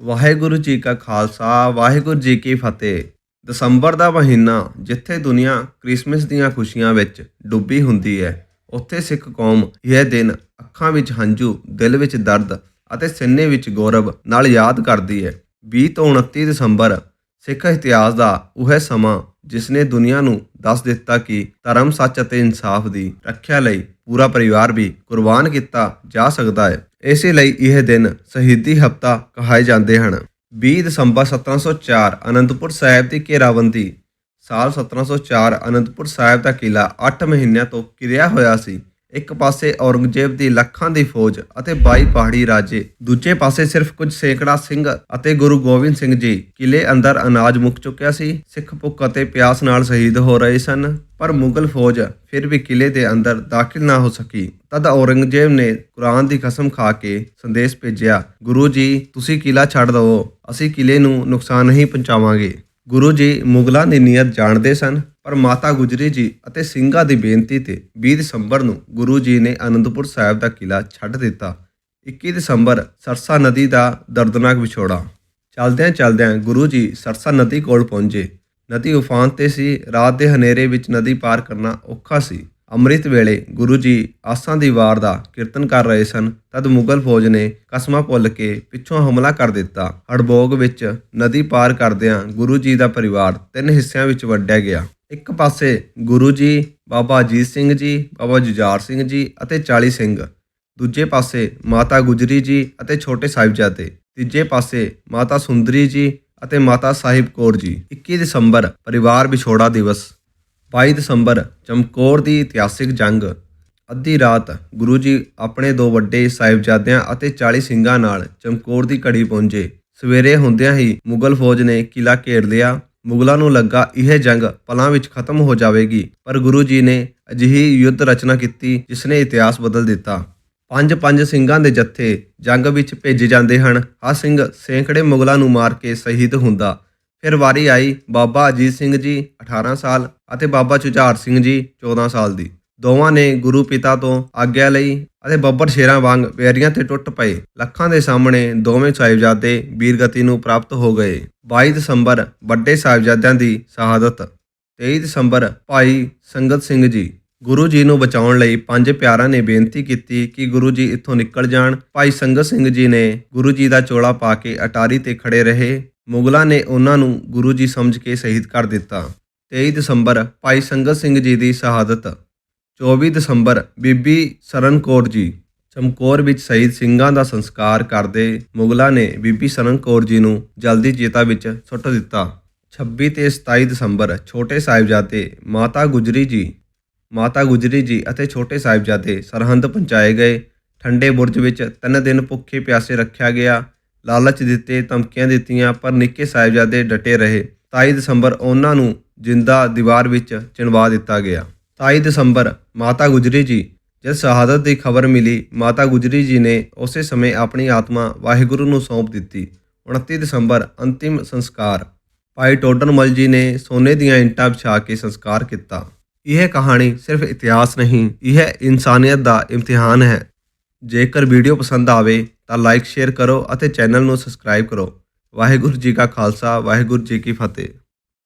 ਵਾਹਿਗੁਰੂ ਜੀ ਕਾ ਖਾਲਸਾ, ਵਾਹਿਗੁਰੂ ਜੀ ਕੀ ਫਤਿਹ। ਦਸੰਬਰ ਦਾ ਮਹੀਨਾ, ਜਿੱਥੇ ਦੁਨੀਆ ਕ੍ਰਿਸਮਸ ਦੀਆਂ ਖੁਸ਼ੀਆਂ ਵਿੱਚ ਡੁੱਬੀ ਹੁੰਦੀ ਹੈ, ਉੱਥੇ ਸਿੱਖ ਕੌਮ ਇਹ ਦਿਨ ਅੱਖਾਂ ਵਿੱਚ ਹੰਝੂ, ਦਿਲ ਵਿੱਚ ਦਰਦ ਅਤੇ ਸਿੰਨੇ ਵਿੱਚ ਗੌਰਵ ਨਾਲ ਯਾਦ ਕਰਦੀ ਹੈ। 20 ਤੋਂ 29 ਦਸੰਬਰ ਸਿੱਖ ਇਤਿਹਾਸ ਦਾ ਉਹ ਸਮਾਂ ਜਿਸ ਨੇ ਦੁਨੀਆ ਨੂੰ ਦੱਸ ਦਿੱਤਾ ਕਿ ਧਰਮ, ਸੱਚ ਅਤੇ ਇਨਸਾਫ ਦੀ ਰੱਖਿਆ ਲਈ ਪੂਰਾ ਪਰਿਵਾਰ ਵੀ ਕੁਰਬਾਨ ਕੀਤਾ ਜਾ ਸਕਦਾ ਹੈ। ਇਸੇ ਲਈ ਇਹ ਦਿਨ ਸ਼ਹੀਦੀ ਹਫਤਾ ਕਹਾਏ ਜਾਂਦੇ ਹਨ। 20 ਦਸੰਬਰ 1704 ਅਨੰਦਪੁਰ ਸਾਹਿਬ ਦੀ ਘੇਰਾਬੰਦੀ। ਸਾਲ 1704 ਅਨੰਦਪੁਰ ਸਾਹਿਬ ਦਾ ਕਿਲਾ 8 ਮਹੀਨਿਆਂ ਤੋਂ ਕਿਰਿਆ ਹੋਇਆ ਸੀ। ਇੱਕ ਪਾਸੇ ਔਰੰਗਜ਼ੇਬ ਦੀ ਲੱਖਾਂ ਦੀ ਫੌਜ ਅਤੇ 22 ਪਹਾੜੀ ਰਾਜੇ, ਦੂਜੇ ਪਾਸੇ ਸਿਰਫ ਕੁਝ ਸੈਂਕੜਾ ਸਿੰਘ ਅਤੇ ਗੁਰੂ ਗੋਬਿੰਦ ਸਿੰਘ ਜੀ ਕਿਲੇ ਅੰਦਰ ਅਨਾਜ ਮੁੱਕ ਚੁੱਕਿਆ ਸੀ, ਸਿੱਖ ਭੁੱਖ ਅਤੇ ਪਿਆਸ ਨਾਲ ਸ਼ਹੀਦ ਹੋ ਰਹੇ ਸਨ, ਪਰ ਮੁਗਲ ਫੌਜ ਫਿਰ ਵੀ ਕਿਲੇ ਦੇ ਅੰਦਰ ਦਾਖਲ ਨਾ ਹੋ ਸਕੀ। ਤਦ ਔਰੰਗਜ਼ੇਬ ਨੇ ਕੁਰਾਨ ਦੀ ਕਸਮ ਖਾ ਕੇ ਸੰਦੇਸ਼ ਭੇਜਿਆ, ਗੁਰੂ ਜੀ, ਤੁਸੀਂ ਕਿਲਾ ਛੱਡ ਦਿਓ ਅਸੀਂ ਕਿਲੇ ਨੂੰ ਨੁਕਸਾਨ ਨਹੀਂ ਪਹੁੰਚਾਵਾਂਗੇ। ਗੁਰੂ ਜੀ ਮੁਗਲਾਂ ਦੀ ਨੀਅਤ ਜਾਣਦੇ ਸਨ ਪਰ ਮਾਤਾ ਗੁਜਰੀ ਜੀ ਅਤੇ ਸਿੰਘਾਂ ਦੀ ਬੇਨਤੀ ਤੇ 20 ਦਸੰਬਰ ਨੂੰ ਗੁਰੂ ਜੀ ਨੇ ਅਨੰਦਪੁਰ ਸਾਹਿਬ ਦਾ ਕਿਲਾ ਛੱਡ ਦਿੱਤਾ। 21 ਦਸੰਬਰ ਸਰਸਾ ਨਦੀ ਦਾ ਦਰਦਨਾਕ ਵਿਛੋੜਾ। ਚਲਦਿਆਂ ਚਲਦਿਆਂ ਗੁਰੂ ਜੀ ਸਰਸਾ ਨਦੀ ਕੋਲ ਪਹੁੰਚੇ। ਨਦੀ ਉਫਾਨ ਤੇ ਸੀ। ਰਾਤ ਦੇ ਹਨੇਰੇ ਵਿੱਚ ਨਦੀ ਪਾਰ ਕਰਨਾ ਔਖਾ ਸੀ। ਅੰਮ੍ਰਿਤ ਵੇਲੇ ਗੁਰੂ ਜੀ ਆਸਾਂ ਦੀ ਵਾਰ ਦਾ ਕੀਰਤਨ ਕਰ ਰਹੇ ਸਨ, ਤਦ ਮੁਗਲ ਫੌਜ ਨੇ ਕਸਮਾਂ ਭੁੱਲ ਕੇ ਪਿੱਛੋਂ ਹਮਲਾ ਕਰ ਦਿੱਤਾ। ਹੜਬੋਗ ਵਿੱਚ ਨਦੀ ਪਾਰ ਕਰਦਿਆਂ ਗੁਰੂ ਜੀ ਦਾ ਪਰਿਵਾਰ ਤਿੰਨ ਹਿੱਸਿਆਂ ਵਿੱਚ ਵੰਡਿਆ ਗਿਆ। ਇੱਕ ਪਾਸੇ ਗੁਰੂ ਜੀ, ਬਾਬਾ ਅਜੀਤ ਸਿੰਘ ਜੀ, ਬਾਬਾ ਜੁਝਾਰ ਸਿੰਘ ਜੀ ਅਤੇ 40 ਸਿੰਘ। ਦੂਜੇ ਪਾਸੇ ਮਾਤਾ ਗੁਜਰੀ ਜੀ ਅਤੇ ਛੋਟੇ ਸਾਹਿਬਜ਼ਾਦੇ। ਤੀਜੇ ਪਾਸੇ ਮਾਤਾ ਸੁੰਦਰੀ ਜੀ ਅਤੇ ਮਾਤਾ ਸਾਹਿਬ ਕੌਰ ਜੀ। 21 ਦਸੰਬਰ, ਪਰਿਵਾਰ ਵਿਛੋੜਾ ਦਿਵਸ। 22 ਦਸੰਬਰ, ਚਮਕੌਰ ਦੀ ਇਤਿਹਾਸਿਕ ਜੰਗ। ਅੱਧੀ ਰਾਤ ਗੁਰੂ ਜੀ ਆਪਣੇ ਦੋ ਵੱਡੇ ਸਾਹਿਬਜ਼ਾਦਿਆਂ ਅਤੇ 40 ਸਿੰਘਾਂ ਨਾਲ ਚਮਕੌਰ ਦੀ ਘੜੀ ਪਹੁੰਚੇ। ਸਵੇਰੇ ਹੁੰਦਿਆਂ ਹੀ ਮੁਗਲ ਫੌਜ ਨੇ ਕਿਲਾ ਘੇਰ ਲਿਆ। ਮੁਗਲਾਂ ਨੂੰ ਲੱਗਾ ਇਹ ਜੰਗ ਪਲਾਂ ਵਿੱਚ ਖਤਮ ਹੋ ਜਾਵੇਗੀ, ਪਰ ਗੁਰੂ ਜੀ ਨੇ ਅਜਿਹੀ ਯੁੱਧ ਰਚਨਾ ਕੀਤੀ ਜਿਸ ਨੇ ਇਤਿਹਾਸ ਬਦਲ ਦਿੱਤਾ। ਪੰਜ ਪੰਜ ਸਿੰਘਾਂ ਦੇ ਜੱਥੇ ਜੰਗ ਵਿੱਚ ਭੇਜੇ ਜਾਂਦੇ ਹਨ। ਹਰ ਸਿੰਘ ਸੈਂਕੜੇ ਮੁਗਲਾਂ ਨੂੰ ਮਾਰ ਕੇ ਸ਼ਹੀਦ ਹੁੰਦਾ। ਫਿਰ ਵਾਰੀ ਆਈ ਬਾਬਾ ਅਜੀਤ ਸਿੰਘ ਜੀ 18 ਸਾਲ ਅਤੇ ਬਾਬਾ ਝੁਝਾਰ ਸਿੰਘ ਜੀ 14 ਸਾਲ ਦੀ। ਦੋਵਾਂ ਨੇ ਗੁਰੂ ਪਿਤਾ ਤੋਂ ਆਗਿਆ ਲਈ ਅਤੇ ਬੱਬਰ ਸ਼ੇਰਾਂ ਵਾਂਗ ਵੈਰੀਆਂ ਤੇ ਟੁੱਟ ਪਏ। ਲੱਖਾਂ ਦੇ ਸਾਹਮਣੇ ਦੋਵੇਂ ਸਾਹਿਬਜ਼ਾਦੇ ਵੀਰਗਤੀ ਨੂੰ ਪ੍ਰਾਪਤ ਹੋ ਗਏ। 22 ਦਸੰਬਰ ਵੱਡੇ ਸਾਹਿਬਜ਼ਾਦਿਆਂ ਦੀ ਸ਼ਹਾਦਤ। 23 ਦਸੰਬਰ ਭਾਈ ਸੰਗਤ ਸਿੰਘ ਜੀ। ਗੁਰੂ ਜੀ ਨੂੰ ਬਚਾਉਣ ਲਈ ਪੰਜ ਪਿਆਰਾਂ ਨੇ ਬੇਨਤੀ ਕੀਤੀ ਕਿ ਗੁਰੂ ਜੀ ਇੱਥੋਂ ਨਿਕਲ ਜਾਣ। ਭਾਈ ਸੰਗਤ ਸਿੰਘ ਜੀ ਨੇ ਗੁਰੂ ਜੀ ਦਾ ਚੋਲਾ ਪਾ ਕੇ ਅਟਾਰੀ ਤੇ ਖੜੇ ਰਹੇ। ਮੁਗਲਾਂ ਨੇ ਉਹਨਾਂ ਨੂੰ ਗੁਰੂ ਜੀ ਸਮਝ ਕੇ ਸ਼ਹੀਦ ਕਰ ਦਿੱਤਾ। 23 ਦਸੰਬਰ ਭਾਈ ਸੰਗਤ ਸਿੰਘ ਜੀ ਦੀ ਸ਼ਹਾਦਤ। 24 ਦਸੰਬਰ ਬੀਬੀ ਸਰਨ ਕੌਰ ਜੀ। ਚਮਕੌਰ ਵਿੱਚ ਸ਼ਹੀਦ ਸਿੰਘਾਂ ਦਾ ਸੰਸਕਾਰ ਕਰਦੇ ਮੁਗਲਾਂ ਨੇ ਬੀਬੀ ਸਰਨ ਕੌਰ ਜੀ ਨੂੰ ਜਲਦੀ ਚੇਤਾ ਵਿੱਚ ਸੁੱਟ ਦਿੱਤਾ। 26 ਤੇ 27 ਦਸੰਬਰ ਛੋਟੇ ਸਾਹਿਬਜ਼ਾਦੇ ਮਾਤਾ ਗੁਜਰੀ ਜੀ, ਮਾਤਾ ਗੁਜਰੀ ਜੀ ਅਤੇ ਛੋਟੇ ਸਾਹਿਬਜ਼ਾਦੇ ਸਰਹੰਦ ਪਹੁੰਚਾਏ ਗਏ। ਠੰਡੇ ਬੁਰਜ ਵਿੱਚ ਤਿੰਨ ਦਿਨ ਭੁੱਖੇ ਪਿਆਸੇ ਰੱਖਿਆ ਗਿਆ। ਲਾਲਚ ਦਿੱਤੇ, ਧਮਕੀਆਂ ਦਿੱਤੀਆਂ, ਪਰ ਨਿੱਕੇ ਸਾਹਿਬਜ਼ਾਦੇ ਡਟੇ ਰਹੇ। 27 ਦਸੰਬਰ ਉਹਨਾਂ ਨੂੰ ਜਿੰਦਾ ਦੀਵਾਰ ਵਿੱਚ ਚਿਣਵਾ ਦਿੱਤਾ ਗਿਆ। 27 ਦਸੰਬਰ, ਮਾਤਾ ਗੁਜਰੀ ਜੀ। ਜਦ ਸ਼ਹਾਦਤ ਦੀ ਖਬਰ ਮਿਲੀ, ਮਾਤਾ ਗੁਜਰੀ ਜੀ ਨੇ ਉਸੇ ਸਮੇਂ ਆਪਣੀ ਆਤਮਾ ਵਾਹਿਗੁਰੂ ਨੂੰ ਸੌਂਪ ਦਿੱਤੀ। 29 ਦਸੰਬਰ, ਅੰਤਿਮ ਸੰਸਕਾਰ। ਭਾਈ ਟੋਡਰਮਲ ਜੀ ਨੇ ਸੋਨੇ ਦੀਆਂ ਇੰਟਾਂ ਵਿਛਾ ਕੇ ਸੰਸਕਾਰ ਕੀਤਾ। ਇਹ ਕਹਾਣੀ ਸਿਰਫ ਇਤਿਹਾਸ ਨਹੀਂ, ਇਹ ਇਨਸਾਨੀਅਤ ਦਾ ਇਮਤਿਹਾਨ ਹੈ। ਜੇਕਰ ਵੀਡੀਓ ਪਸੰਦ ਆਵੇ ਤਾਂ ਲਾਈਕ ਸ਼ੇਅਰ ਕਰੋ ਅਤੇ ਚੈਨਲ ਨੂੰ ਸਬਸਕ੍ਰਾਈਬ ਕਰੋ। ਵਾਹਿਗੁਰੂ ਜੀ ਕਾ ਖਾਲਸਾ, ਵਾਹਿਗੁਰੂ ਜੀ ਕੀ ਫਤਿਹ।